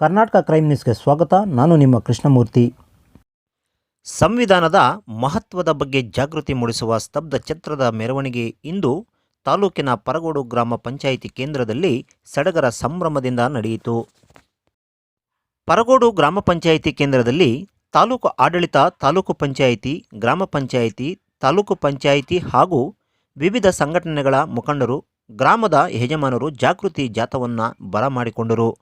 Karnataka crime ನ್ಯೂಸ್ಗೆ ಸ್ವಾಗತ. ನಾನು ನಿಮ್ಮ ಕೃಷ್ಣಮೂರ್ತಿ. ಸಂವಿಧಾನದ ಮಹತ್ವದ ಬಗ್ಗೆ ಜಾಗೃತಿ ಮೂಡಿಸುವ ಸ್ತಬ್ಧ ಚಿತ್ರದ ಮೆರವಣಿಗೆ ಇಂದು ತಾಲೂಕಿನ ಪರಗೋಡು ಗ್ರಾಮ ಪಂಚಾಯಿತಿ ಕೇಂದ್ರದಲ್ಲಿ ಸಡಗರ ಸಂಭ್ರಮದಿಂದ ನಡೆಯಿತು. ಪರಗೋಡು ಗ್ರಾಮ ಪಂಚಾಯಿತಿ ಕೇಂದ್ರದಲ್ಲಿ ತಾಲೂಕು ಆಡಳಿತ, ತಾಲೂಕು ಪಂಚಾಯಿತಿ, ಗ್ರಾಮ ಪಂಚಾಯಿತಿ, ತಾಲೂಕು ಪಂಚಾಯಿತಿ ಹಾಗೂ ವಿವಿಧ ಸಂಘಟನೆಗಳ ಮುಖಂಡರು, ಗ್ರಾಮದ ಯಜಮಾನರು ಜಾಗೃತಿ ಜಾಥವನ್ನು ಬರಮಾಡಿಕೊಂಡರು.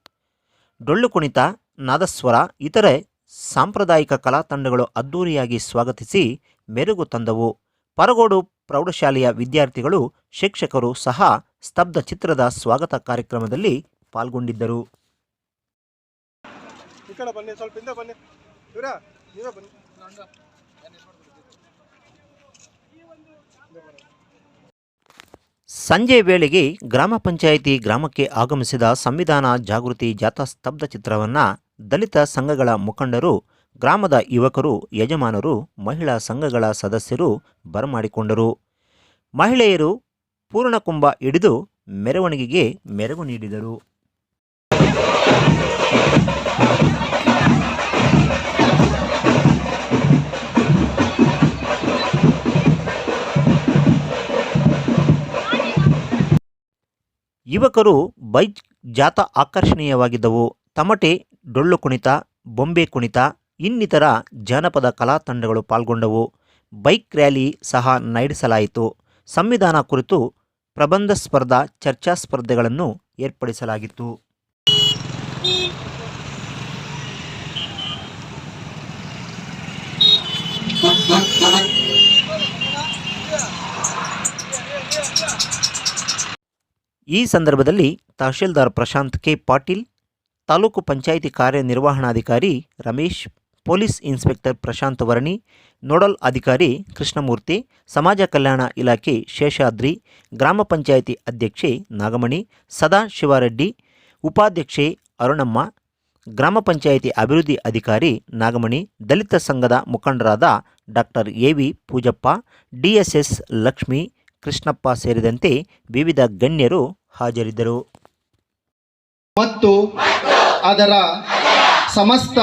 ಡೊಳ್ಳು ಕುಣಿತ, ನಾದಸ್ವರ, ಇತರೆ ಸಾಂಪ್ರದಾಯಿಕ ಕಲಾ ತಂಡಗಳು ಅದ್ದೂರಿಯಾಗಿ ಸ್ವಾಗತಿಸಿ ಮೆರುಗು ತಂದವು. ಪರಗೋಡು ಪ್ರೌಢಶಾಲೆಯ ವಿದ್ಯಾರ್ಥಿಗಳು, ಶಿಕ್ಷಕರು ಸಹ ಸ್ತಬ್ಧ ಚಿತ್ರದ ಸ್ವಾಗತ ಕಾರ್ಯಕ್ರಮದಲ್ಲಿ ಪಾಲ್ಗೊಂಡಿದ್ದರು. ಸಂಜೆ ವೇಳೆಗೆ ಗ್ರಾಮ ಪಂಚಾಯಿತಿ ಗ್ರಾಮಕ್ಕೆ ಆಗಮಿಸಿದ ಸಂವಿಧಾನ ಜಾಗೃತಿ ಜಾಥಾ ಸ್ತಬ್ಧ ಚಿತ್ರವನ್ನು ದಲಿತ ಸಂಘಗಳ ಮುಖಂಡರು, ಗ್ರಾಮದ ಯುವಕರು, ಯಜಮಾನರು, ಮಹಿಳಾ ಸಂಘಗಳ ಸದಸ್ಯರು ಬರಮಾಡಿಕೊಂಡರು. ಮಹಿಳೆಯರು ಪೂರ್ಣಕುಂಭ ಹಿಡಿದು ಮೆರವಣಿಗೆಗೆ ಮೆರಗು ನೀಡಿದರು. ಯುವಕರು ಬೈಕ್ ಜಾಥಾ ಆಕರ್ಷಣೀಯವಾಗಿದ್ದವು. ತಮಟೆ, ಡೊಳ್ಳು ಕುಣಿತ, ಬೊಂಬೆ ಕುಣಿತ, ಇನ್ನಿತರ ಜಾನಪದ ಕಲಾ ತಂಡಗಳು ಪಾಲ್ಗೊಂಡವು. ಬೈಕ್ ರ್ಯಾಲಿ ಸಹ ನಡೆಸಲಾಯಿತು. ಸಂವಿಧಾನ ಕುರಿತು ಪ್ರಬಂಧ ಸ್ಪರ್ಧಾ ಚರ್ಚಾ ಸ್ಪರ್ಧೆಗಳನ್ನು ಏರ್ಪಡಿಸಲಾಗಿತ್ತು. ಈ ಸಂದರ್ಭದಲ್ಲಿ ತಹಶೀಲ್ದಾರ್ ಪ್ರಶಾಂತ್ ಕೆ. ಪಾಟೀಲ್, ತಾಲೂಕು ಪಂಚಾಯಿತಿ ಕಾರ್ಯನಿರ್ವಹಣಾಧಿಕಾರಿ Ramesh, police inspector Prashant Varni, nodal ಅಧಿಕಾರಿ ಕೃಷ್ಣಮೂರ್ತಿ, ಸಮಾಜ ಕಲ್ಯಾಣ ಇಲಾಖೆ ಶೇಷಾದ್ರಿ, ಗ್ರಾಮ ಪಂಚಾಯಿತಿ ಅಧ್ಯಕ್ಷೆ ನಾಗಮಣಿ, ಸದಾ ಶಿವಾರೆಡ್ಡಿ, ಉಪಾಧ್ಯಕ್ಷೆ ಅರುಣಮ್ಮ, ಗ್ರಾಮ ಪಂಚಾಯಿತಿ ಅಭಿವೃದ್ಧಿ ಅಧಿಕಾರಿ ನಾಗಮಣಿ, ದಲಿತ ಸಂಘದ ಮುಖಂಡರಾದ doctor A V Pujappa DSS Lakshmi Krishnappa ಸೇರಿದಂತೆ ವಿವಿಧ ಗಣ್ಯರು ಹಾಜರಿದ್ದರು. ಮತ್ತು ಅದರ ಸಮಸ್ತ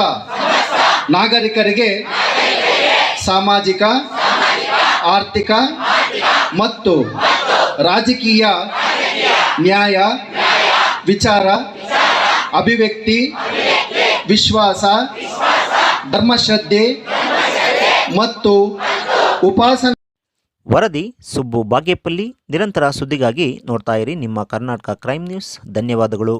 ನಾಗರಿಕರಿಗೆ ಸಾಮಾಜಿಕ, ಆರ್ಥಿಕ ಮತ್ತು ರಾಜಕೀಯ ನ್ಯಾಯ, ವಿಚಾರ, ಅಭಿವ್ಯಕ್ತಿ, ವಿಶ್ವಾಸ, ಧರ್ಮಶ್ರದ್ಧೆ ಮತ್ತು ಉಪಾಸನ ವರದಿ ಸುಬ್ಬು ಬಾಗೇಪಲ್ಲಿ. ನಿರಂತರ ಸುದ್ದಿಗಾಗಿ ನೋಡ್ತಾ ಇರಿ ನಿಮ್ಮ ಕರ್ನಾಟಕ ಕ್ರೈಮ್ ನ್ಯೂಸ್. ಧನ್ಯವಾದಗಳು.